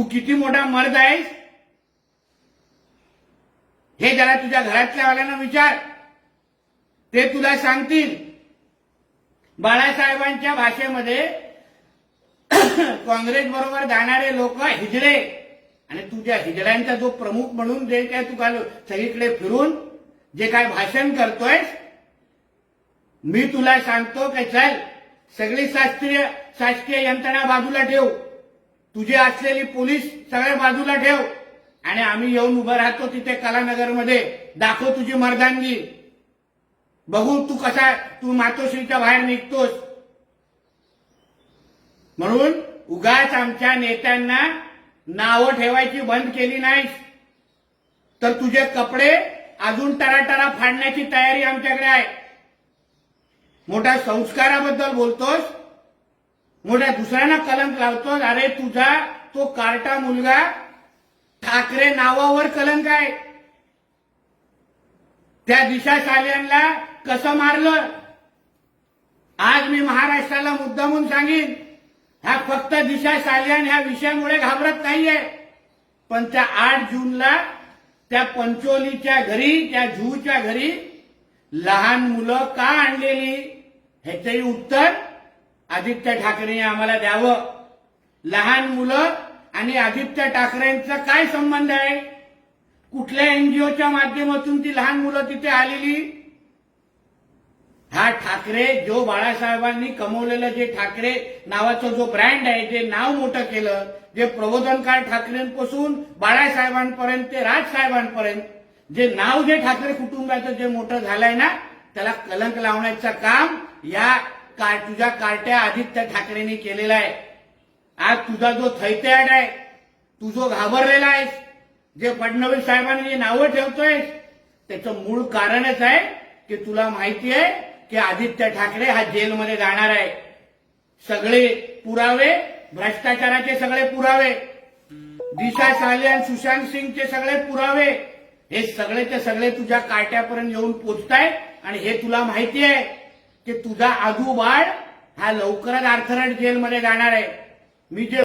तू किती मोठा मर्द आहेस? हे जरा तुझ्या घरातल्या वाल्यांना विचार. ते तुला सांगतील. बाळासाहेबांच्या भाषेमध्ये काँग्रेस बरोबर जाणारे लोक हिजडे. आणि तुझ्या हिजड्यांचा जो प्रमुख म्हणून जे काय तू काल सगळीकडे फिरून जे काय भाषण करतोय मी तुला सांगतो की चल सगळी शास्त्रीय शासकीय यंत्रणा बाजूला ठेव. तुझी असलेली पोलीस सगळ्या बाजूला ठेव. आणि आम्ही येऊन उभं राहतो तिथे कलानगरमध्ये. दाखव तुझी मर्दानगी. बघू तू कसा तू मातोश्रीच्या बाहेर निघतोस. म्हणून उगाच आमच्या नेत्यांना नावं ठेवायची बंद केली नाहीस. तर तुझे कपडे अजून टराटरा फाडण्याची तयारी आमच्याकडे आहे. मोठ्या संस्काराबद्दल बोलतोस. मोठ्या दुसऱ्यांना कलंक लावतो अरे तुझा तो कार्टा मुलगा ठाकरे नावावर कलंक आहे. त्या दिशा शाल्यांना कसं मारलं? आज मी महाराष्ट्राला मुद्दामून सांगेन ह्या फक्त दिशा शाल्यान ह्या विषयामुळे घाबरत नाहीये. पण त्या आठ जूनला त्या पंचोलीच्या घरी त्या झूच्या घरी लहान मुलं का आणलेली? ह्याचंही उत्तर आदित्य ठाकरेंनी आम्हाला द्यावं. लहान मुलं आणि आदित्य ठाकरेंचा काय संबंध आहे? कुठल्या एनजीओच्या माध्यमातून ती लहान मुलं तिथे आलेली? हा ठाकरे जो बाळासाहेबांनी कमवलेलं जे ठाकरे नावाचं जो ब्रँड आहे जे नाव मोठं केलं जे प्रबोधनकार ठाकरेंपासून बाळासाहेबांपर्यंत ते राजसाहेबांपर्यंत जे नाव जे ठाकरे कुटुंबाचं जे मोठं झालंय ना त्याला कलंक लावण्याचं काम या तुझ्या कार्ट्या आदित्य ठाकरेंनी केलेला आहे. आज तुझा जो थैत्याड आहे तू जो घाबरलेला आहेस जे फडणवीस साहेबांनी जे नावं ठेवतोय त्याचं मूळ कारणच आहे की तुला माहिती आहे की आदित्य ठाकरे हा जेलमध्ये जाणार आहे. सगळे पुरावे भ्रष्टाचाराचे सगळे पुरावे दिशा साले आणि सुशांत सिंगचे सगळे पुरावे हे सगळेचे सगळे तुझ्या काट्यापर्यंत येऊन पोचतायत आणि हे तुला माहिती आहे. की तुझा आजू बाळ हा लवकरच अर्थरट जेलमध्ये जाणार आहे. मी जे